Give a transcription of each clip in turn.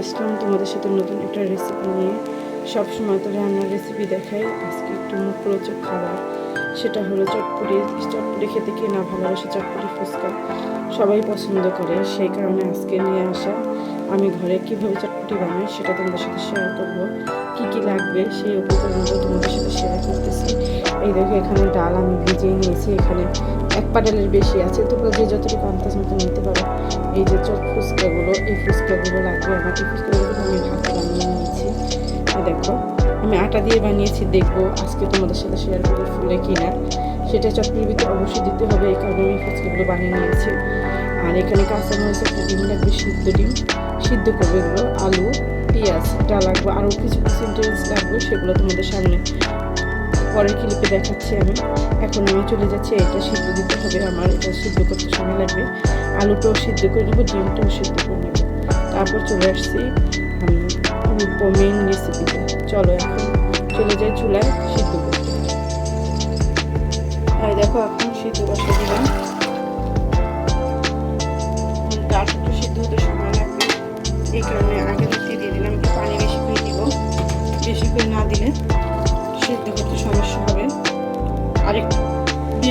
আসলাম তোমাদের সাথে নতুন একটা রেসিপি নিয়ে সবসময় তো রান্নার রেসিপি দেখাই। আজকে একটু মুখরোচক খাবার। সেটা হলো চটপটি। চটপটি খেতে কে না ভালোবাসে? চটপটি ফুচকা। সবাই পছন্দ করে। সেই কারণে আজকে নিয়ে আসা। আমি ঘরে কীভাবে চটপটি বানাই সেটা তোমাদের সাথে শেয়ার করব। কি কি লাগবে সেই উপকরণগুলো তোমাদের সাথে শেয়ার করতেছি। এই দেখো, এখানে ডাল আমি ভিজিয়ে নিয়েছি। এখানে এক পাডালের বেশি আছে। তোমরা যে যতটুকু আন্দাজ মতো নিতে পারো। এই যে চট ফুচকাগুলো এই ফুচকাগুলো লাগবে আমার এই ফুচকাগুলো আমি ভাতে বানিয়ে নিয়েছি। দেখো, আমি আটা দিয়ে বানিয়েছি, দেখব আজকে তোমাদের সাথে শেয়ার করব ফুলে কিনা। সেটা চটপির ভিতরে অবশ্যই দিতে হবে, এই কারণে আমি ফুচকাগুলো বানিয়ে নিয়েছি। আর এখানে কাঁচা মরিচ একটা ডিম লাগবে, সিদ্ধ ডিম। সিদ্ধ করবে এগুলো আলু পেঁয়াজটা লাগবে, আরও কিছু কিছু লাগবে, সেগুলো তোমাদের সামনে পরের ক্লিপে দেখাচ্ছি আমি। এখন আমি চলে যাচ্ছি, এটা সিদ্ধ দিতে হবে আমার, এটা সিদ্ধ করতে সময় লাগবে। আলুটাও সিদ্ধ করে নেব, ডিমটাও সিদ্ধ করে নেব। তারপর চলে আসছি আমি মেন রেসিপিতে চলো এখন চলে যাই চুলায় সিদ্ধ করতে। দেখো, এখন সিদ্ধ বসে দিলাম। ডাল একটু সিদ্ধ হতে সময় লাগবে। এই কারণে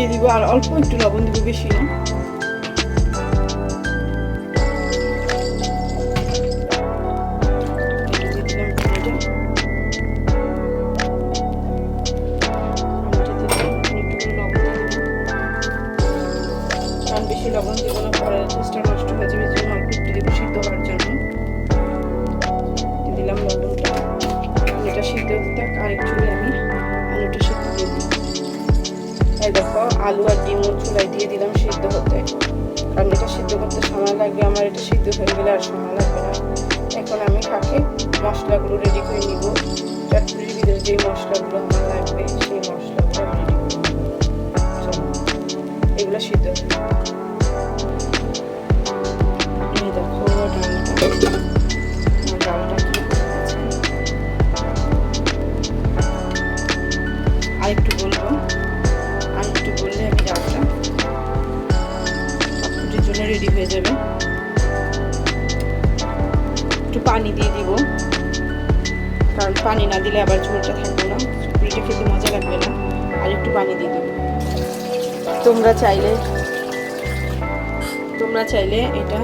দিব, আর অল্প একটু লবণ দিব, বেশি না। একটু একটু বেশি লবণ টেস্টটা নষ্ট হয়ে যাবে একটু সিদ্ধ হওয়ার জন্য। দিলাম লবণটা, এটা সিদ্ধ আরেক চুলে এই দেখো, আলু আর ডিম চুলাই দিয়ে দিলাম সিদ্ধ হতে। কারণ এটা সিদ্ধ করতে সময় লাগবে আমার এটা সিদ্ধ হয়ে গেলে আর সময় লাগবে না। এখন আমি কাকে মশলাগুলো রেডি করে নিব। চটপুরির ভিতরে যে মশলাগুলো আমার রেডি হয়ে যাবে। একটু পানি দিয়ে দিব। কারণ পানি না দিলে আবার ঝোলটা থাকবে না। চটপটিটা খেতে মজা লাগবে না। আর একটু পানি দিয়ে দিব। তোমরা চাইলে তোমরা চাইলে এটা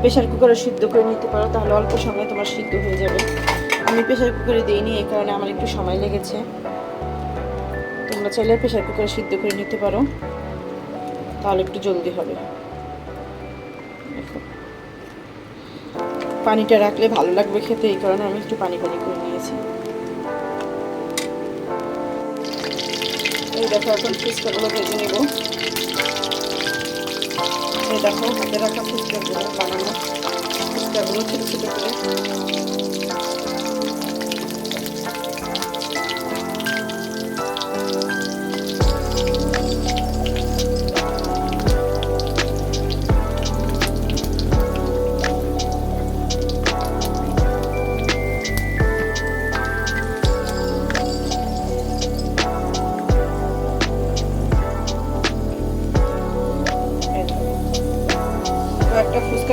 প্রেশার কুকারে সিদ্ধ করে নিতে পারো। তাহলে অল্প সময়ে তোমার সিদ্ধ হয়ে যাবে। আমি প্রেশার কুকারে দিইনি, এই কারণে আমার একটু সময় লেগেছে। তোমরা চাইলে প্রেশার কুকারে সিদ্ধ করে নিতে পারো। তাহলে একটু জলদি হবে। পানিটা রাখলে ভালো লাগবে খেতে, এই কারণে আমি একটু পানি পানি করে নিয়েছি। এই দেখো, এখন ফুচকাগুলো ভেজে নেব। এই দেখো, হাতে রাখা ফুচকাগুলো বানানো। ফুচকাগুলো ছোটো ছোটো করে।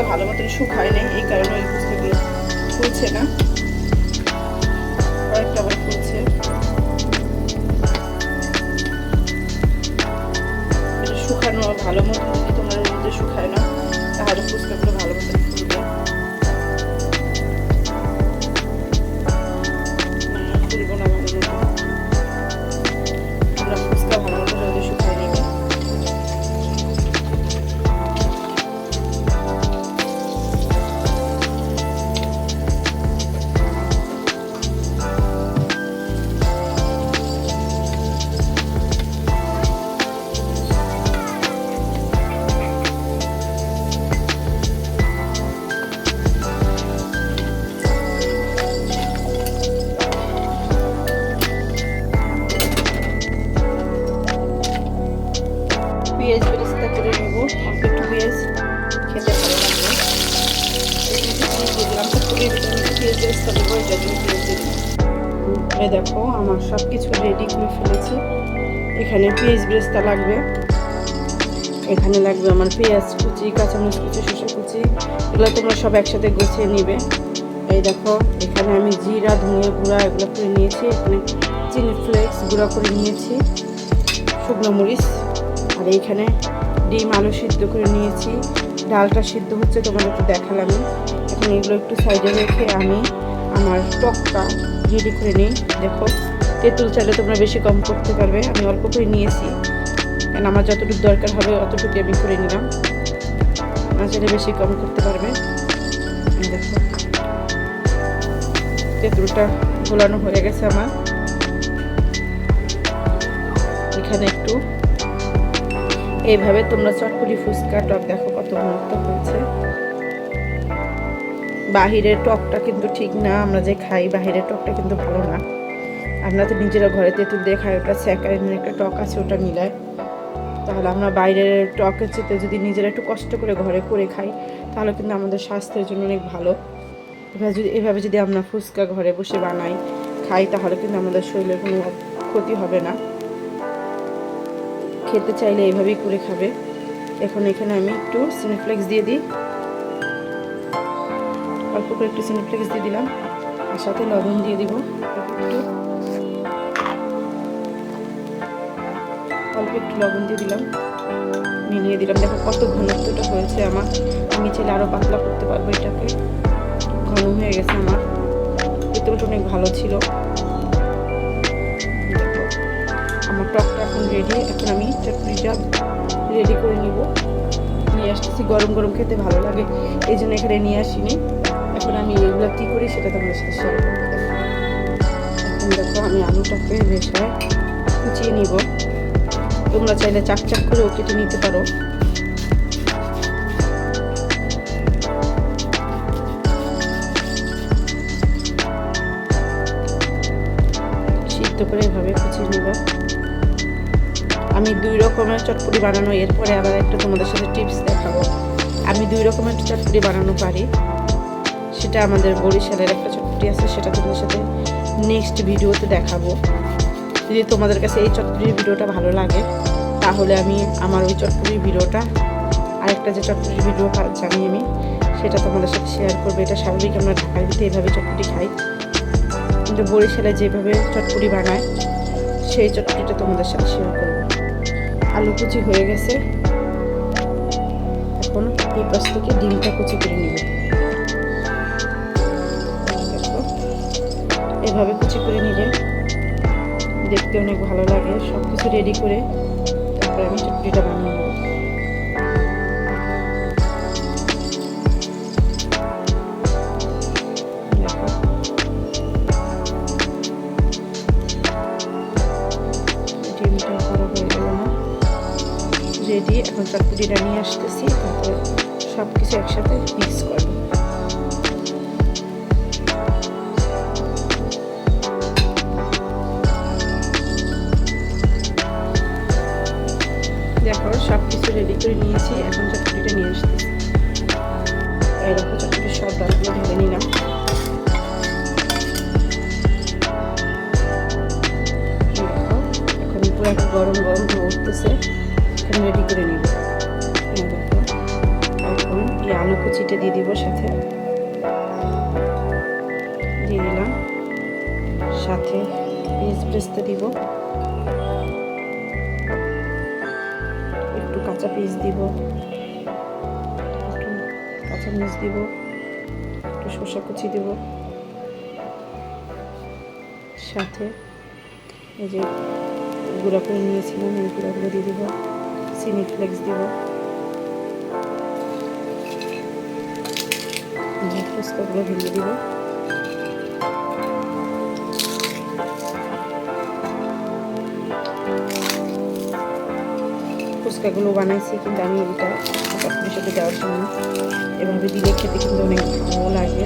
ভালো মতন শুকায় নেই এই কারণে ওই পুস্তকগুলো ফুলছে না। এই দেখো, আমার সব কিছু রেডি করে ফেলেছি। এখানে পেঁয়াজ বেরেস্তা লাগবে। এখানে লাগবে আমার পেঁয়াজ কুচি, কাঁচামরিচ কুচি শসা কুচি। এগুলো তোমরা সব একসাথে গুছিয়ে নিবে। এই দেখো, এখানে আমি জিরা, ধনিয়া গুঁড়া এগুলো করে নিয়েছি। এখানে চিলি ফ্লেক্স গুঁড়া করে নিয়েছি, শুকনো মরিচ। আর এইখানে ডিম, আলু সিদ্ধ করে নিয়েছি। ডালটা সিদ্ধ হচ্ছে তোমাদের তো দেখালামই এখন এগুলো একটু সাইডে রেখে আমি আমার টকটা রেডি করে নিই। দেখো, তেঁতুল চাইলে তোমরা বেশি কম করতে পারবে। আমি অল্প করে নিয়েছি। কারণ আমার যতটুকু দরকার হবে অতটুকু আমি করে নিলাম। না চাইলে বেশি কম করতে পারবে। দেখো। তেঁতুলটা গোলানো হয়ে গেছে আমার। এখানে একটু। এইভাবে তোমরা চটপটি ফুচকা, টক দেখো কত মহত্ব হয়েছে। বাহিরের টকটা কিন্তু ঠিক না, আমরা যে খাই বাহিরের টকটা কিন্তু ভালো না। আমরা তো নিজেরা ঘরে তেঁতুল দিয়ে খাই, ওটা স্যাকারিনের একটা টক আছে, ওটা মিলায়। তাহলে আমরা বাইরের টকের চেতে যদি নিজেরা একটু কষ্ট করে ঘরে করে খাই, তাহলে কিন্তু আমাদের স্বাস্থ্যের জন্য অনেক ভালো। এভাবে যদি এভাবে যদি আমরা ফুচকা ঘরে বসে বানাই, খাই, তাহলে কিন্তু আমাদের শরীরের কোনো ক্ষতি হবে না। খেতে চাইলে এভাবেই করে খাবে। এখন এখানে আমি একটু সিনিফ্লেক্স দিয়ে দিই। অল্প করে একটু সিনিফ্লেক্স দিয়ে দিলাম। আর সাথে লবণ দিয়ে দিব। একটু অল্প একটু লবণ দিয়ে দিলাম। মিলিয়ে দিলাম। দেখো কত ঘনত্বটা হয়েছে আমার। আমি চাইলে আরও পাতলা করতে পারব এটাকে। ঘন হয়ে গেছে আমার। তেঁতুলটা অনেক ভালো ছিল। আমার টকটা এখন রেডি এখন আমি চাটনিটা রেডি করে নিব। নিয়ে আসতেছি। গরম গরম খেতে ভালো লাগে। এই জন্য এখানে নিয়ে আসিনি। এখন আমি এগুলো কী করি সেটা তোমাদের সাথে শেয়ার করব। এখন দেখো আমি আলুটাকে রেশায় কুচিয়ে নিব। তোমরা চাইলে চাক চাক করেও কেটে নিতে পারো। সিদ্ধ করে এভাবে কুচিয়ে নেব। আমি দুই রকমের চটপটি বানানো, এরপরে আবার একটা তোমাদের সাথে টিপস দেখাবো। আমি দুই রকমের চটপটি বানানো পারি। সেটা আমাদের বরিশালের একটা চটপটি আছে, সেটা তোমাদের সাথে নেক্সট ভিডিওতে দেখাবো। যদি তোমাদের কাছে এই চটপটির ভিডিওটা ভালো লাগে, তাহলে আমি আমার ওই চটপটির ভিডিওটা, আরেকটা যে চটপটির ভিডিও জানি আমি সেটা তোমাদের সাথে শেয়ার করব। এটা স্বাভাবিক আমরা ঢাকার ভিতরে এইভাবে চটপটি খাই। কিন্তু বরিশালে যেভাবে চটপটি বানায়, সেই চটপটিটা তোমাদের সাথে শেয়ার করব। আলু কুচি হয়ে গেছে। এখন এই পাশ থেকে ডিমটা কুচি করে নিব। এভাবে কুচি করে নিলে দেখতে অনেক ভালো লাগে। সব কিছু রেডি করে তারপরে আমি চটপটিটা বানিয়ে নেব। করা রেডি এখন চটপটিটা নিয়ে আসতেছি। তারপরে সব কিছু একসাথে মিক্স করব দেখো সব কিছু রেডি করে নিয়েছি। এখন চটপটিটা নিয়ে আসতেছি। এই দেখো চটপটি সব ডালগুলো ঢেলে নিলাম। এখন পুরো একটা গরম গরম উঠতেছে। এখন রেডি করে নিব। এখন এই আলু কুচিটা দিয়ে দিব সাথে। দিয়ে দিলাম। সাথে পেঁয়াজ ব্রেস্তা দিব। কাঁচা পিস দিব। একটু কাঁচা মরিচ দিব। একটু শসা কুচি দিব। সাথে এই যে গুঁড়া করে নিয়েছিলাম, এই গুঁড়াগুলো দিয়ে দিব। চিনি ফ্লেক্স দিব। ফুচকাগুলো ঢেলে দিব। ফুচকাগুলো বানাইছি, কিন্তু আমি এটা আপনার সাথে দেওয়ার জন্য। এভাবে দিলে খেতে কিন্তু অনেক ভালো লাগে।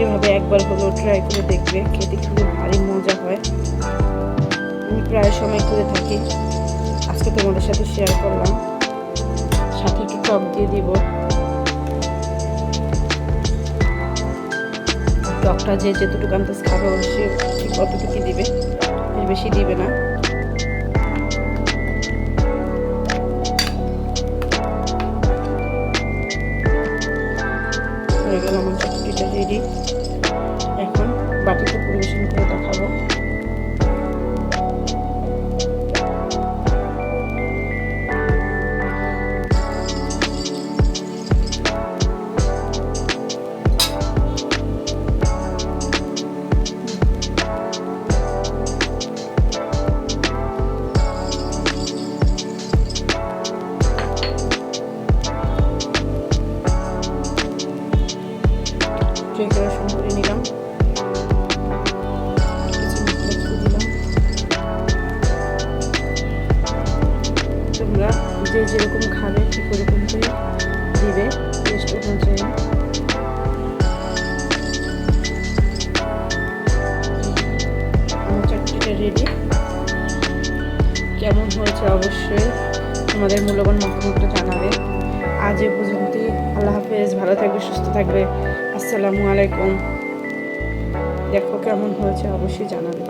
এভাবে একবার হলেও ট্রাই করে দেখবে, খেতে খুবই ভারী মজা হয়। আমি প্রায় সময় করে থাকি। আজকে তোমাদের সাথে শেয়ার করলাম। সাথে একটু টক দিয়ে দিব। টকটা যে যেতটুকু আন্দাজ খাবে সে ঠিক অতটুকুই দিবে। বেশি দিবে না। হয়ে গেল আমার রেডি বাটিতে দিবে টেস্ট অনুযায়ী রেডি কেমন হয়েছে অবশ্যই তোমাদের মূল্যবান মতামতটা জানাবে। আজ এ পর্যন্তই। আল্লাহ হাফেজ, ভালো থাকবে, সুস্থ থাকবে। আসসালামু আলাইকুম। দেখো কেমন হয়েছে অবশ্যই জানাবে।